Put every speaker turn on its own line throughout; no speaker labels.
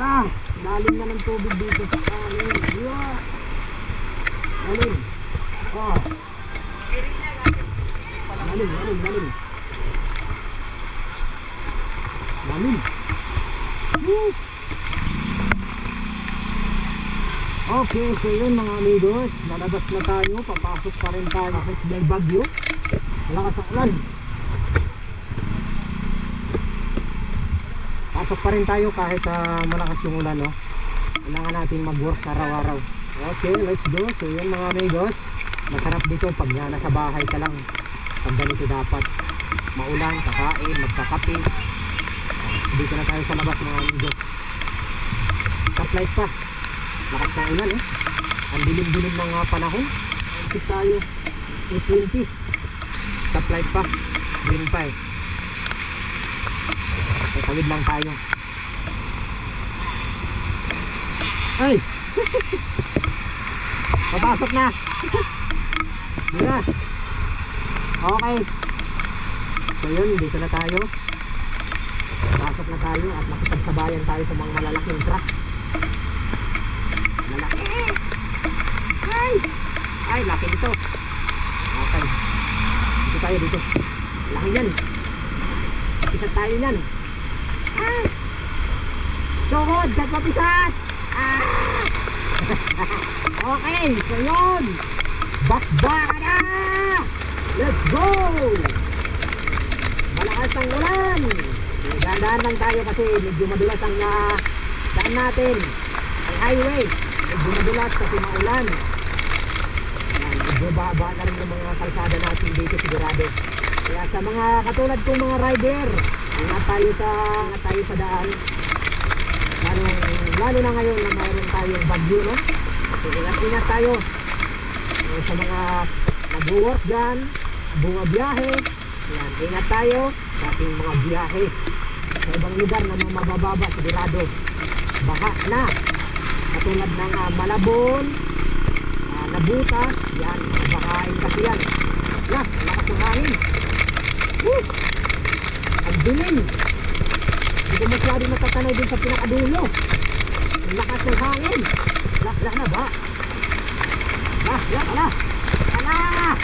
Na, lalim na ng tubig dito sa kanin. Yeah. Lalim. Oh. Lalim, lalim, lalim. Lalim. Woo! Okay, so yun mga amigos, lalabas na tayo, papasok pa rin tayo may bagyo. Malakas ang ulan. Pasok pa rin tayo kahit ah, malakas yung ulan, no? Kailangan natin mag-work araw-araw. Okay, let's go. So yun mga amigos, masarap dito pag ah, nasa bahay ka lang. Pag ganito dapat, maulan, kakain, magkakape. Dito na tayo sa labas mga amigos. Stoplight pa. Lakas ng ulan eh. Ang dilim-dilim ng ah, panahon. Antik tayo. 820. Stoplight pa. Green pa eh. Tatawid lang tayo. Ay! Papasok na! Na. Okay. So yun, dito na tayo. Pasok na tayo at makipagsabayan tayo sa mga malalaking truck. Malaki. Ay! Ay, laki dito. Okay. Dito tayo dito. Laki yan. Isa tayo yan. Sukod! Nagpapisat! Ah! okay, so yun! Bakbaka na! Let's go! Malakas ang ulan! Dahan-dahan lang tayo kasi medyo madulas ang uh, daan natin. Ang highway. Medyo madulas kasi maulan. Medyo baba na rin yung mga kalsada natin dito sigurado. Kaya sa mga katulad kong mga rider, ingat tayo sa ingat tayo sa daan. Lalo, lalo na ngayon na mayroon tayong bagyo, no? So, ingat-ingat tayo. Eh, sa mga nag-work dyan, bumabiyahe, yan, ingat tayo sa ating mga biyahe. Sa ibang lugar na mga mabababa, sigurado, baha na. Katulad ng ah, Malabon, ah, Nabutas, yan, bahain kasi yan. Yan, lakas ng hangin. Woo! Ang dilim. Masyado natatanay din sa pinakadulo. Ang lakas ng hangin. Lak, lak na ba? Lak, lak, ala. Ala!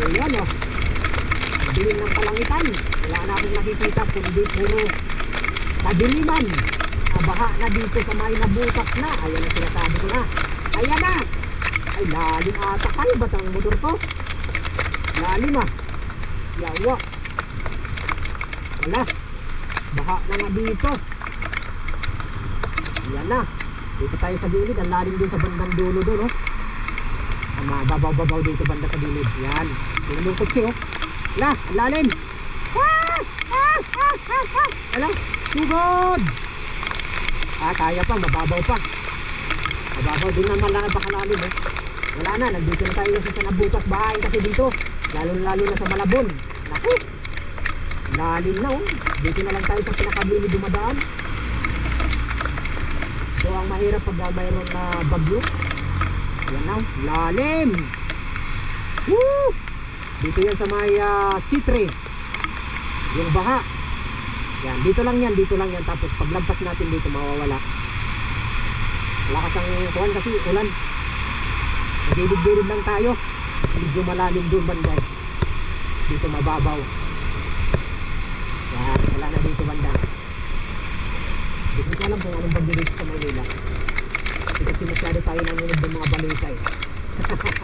Ayan o. Ang dilim ng kalangitan. Wala na akong nakikita kundi puro kadiliman. Nabaha na dito sa may nabutak na. Ayan ang sinasabi ko na. Ayan na! Ay, lalim ata. Kaya ba ang motor ko? Lalim ah. Yawa. Wala. Baha na nga dito. Ayan na. Dito tayo sa gilid. Ang lalim din sa bandang dulo doon, oh. Ang mababaw-babaw dito banda sa gilid. Yan. Yung yung kutsi, oh. Wala. Ang lalim. Ah! Ah! Ah! Ah! Ah! Wala. Sugod! Ah, kaya pa. Mababaw pa. Mababaw din naman lang pakalalim, eh. Wala na. Nandito na tayo sa nabukas bahay kasi dito. Lalo-lalo na sa Malabon. Naku. Lalim na, oh. Dito na lang tayo sa pinakabili dumadaan. So, ang mahirap pag mayroon na bagyo. Yan na, lalim. Woo! Dito yan sa may uh, C3. Yung baha. Yan, dito lang yan, dito lang yan. Tapos paglagpas natin dito, mawawala. Lakas ang kuhan kasi ulan. Nagilid-gilid lang tayo. Medyo malalim doon banda. eh. Dito mababaw. Yan, wala na dito banda. Hindi ko alam kung anong bagyo dito sa Maynila. Kasi masyado tayo nangunod ng mga balita eh.